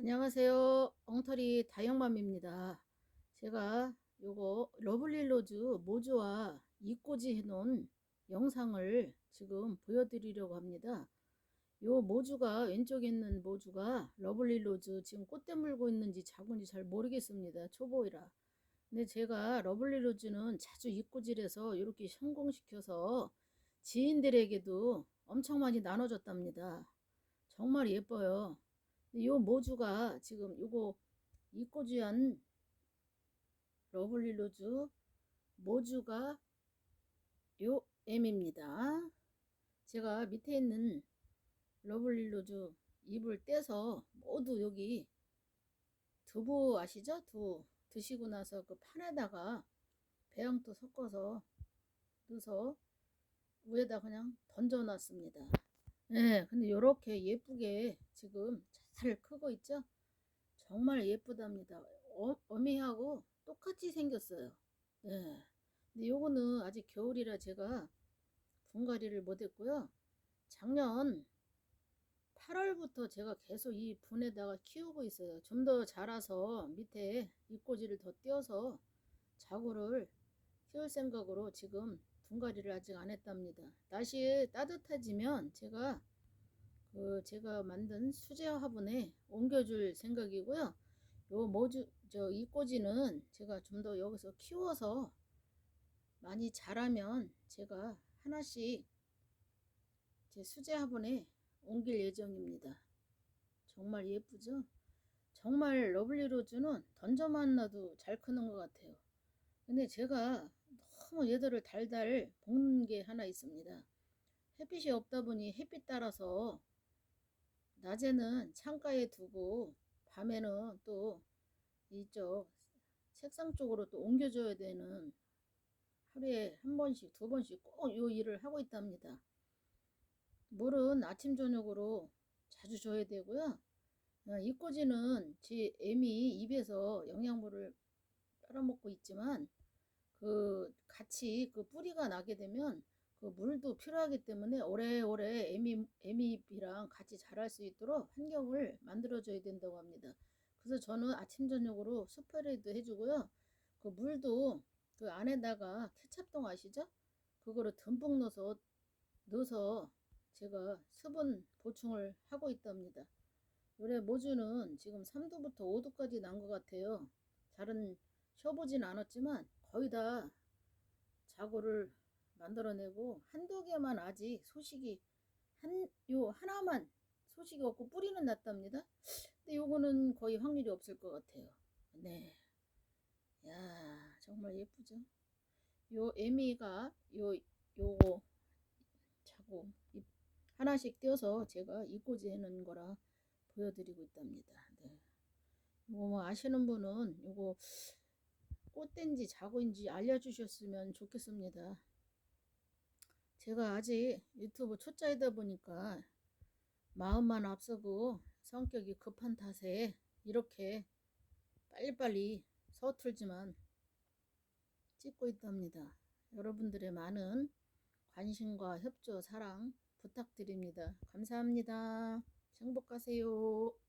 안녕하세요. 엉터리 다영맘입니다. 제가 요거 러블릴로즈 모주와 이꼬지 해놓은 영상을 지금 보여드리려고 합니다. 요 모주가 왼쪽에 있는 모주가 러블릴로즈 지금 꽃대 물고 있는지 자군지 잘 모르겠습니다. 초보이라. 근데 제가 러블릴로즈는 자주 이꼬질해서 이렇게 성공시켜서 지인들에게도 엄청 많이 나눠줬답니다. 정말 예뻐요. 요 모주가 지금 요거 이꼬주한 러블릴로즈 모주가 요 M입니다. 제가 밑에 있는 러블릴로즈 잎을 떼서 모두 여기 두부 아시죠? 두 드시고 나서 그 판에다가 배양토 섞어서 넣어서 위에다 그냥 던져 놨습니다. 네, 근데 이렇게 예쁘게 지금 잘 크고 있죠? 정말 예쁘답니다. 어, 어미하고 똑같이 생겼어요. 네. 근데 요거는 아직 겨울이라 제가 분갈이를 못했고요. 작년 8월부터 제가 계속 이 분에다가 키우고 있어요. 좀 더 자라서 밑에 잎꽂이를 더 띄어서 자구를 키울 생각으로 지금 분갈이를 아직 안 했답니다. 날씨 따뜻해지면 제가 그 제가 만든 수제 화분에 옮겨줄 생각이고요. 요 모주 저 이 꼬지는 제가 좀 더 여기서 키워서 많이 자라면 제가 하나씩 제 수제 화분에 옮길 예정입니다. 정말 예쁘죠? 정말 러블리로즈는 던져만 놔도 잘 크는 것 같아요. 근데 제가 너무 얘들을 달달 볶는 게 하나 있습니다. 햇빛이 없다 보니 햇빛 따라서 낮에는 창가에 두고 밤에는 또 이쪽 책상 쪽으로 또 옮겨줘야 되는 하루에 한 번씩 두 번씩 꼭이 일을 하고 있답니다. 물은 아침 저녁으로 자주 줘야 되고요. 어, 이꼬지는 제 애미 입에서 영양분을 빨아먹고 있지만 그 같이 그 뿌리가 나게 되면 그 물도 필요하기 때문에 오래오래 애미, 애미잎이랑 같이 자랄 수 있도록 환경을 만들어줘야 된다고 합니다. 그래서 저는 아침 저녁으로 스프레이도 해주고요. 그 물도 그 안에다가 케찹동 아시죠? 그거를 듬뿍 넣어서 넣어서 제가 수분 보충을 하고 있답니다. 올해 모주는 지금 3도부터 5도까지 난 것 같아요. 잘은 쉬어보진 않았지만 거의 다 자고를 만들어내고 한두 개만 아직 소식이 한 요 하나만 소식이 없고 뿌리는 났답니다. 근데 요거는 거의 확률이 없을 것 같아요. 네. 야, 정말 예쁘죠? 요 애미가 요 요거 자고 잎 하나씩 띄어서 제가 이꼬지 해놓은 거라 보여드리고 있답니다. 네. 요거 뭐 아시는 분은 요거 꽃된지 자고인지 알려주셨으면 좋겠습니다. 제가 아직 유튜브 초짜이다 보니까 마음만 앞서고 성격이 급한 탓에 이렇게 빨리빨리 서툴지만 찍고 있답니다. 여러분들의 많은 관심과 협조, 사랑 부탁드립니다. 감사합니다. 행복하세요.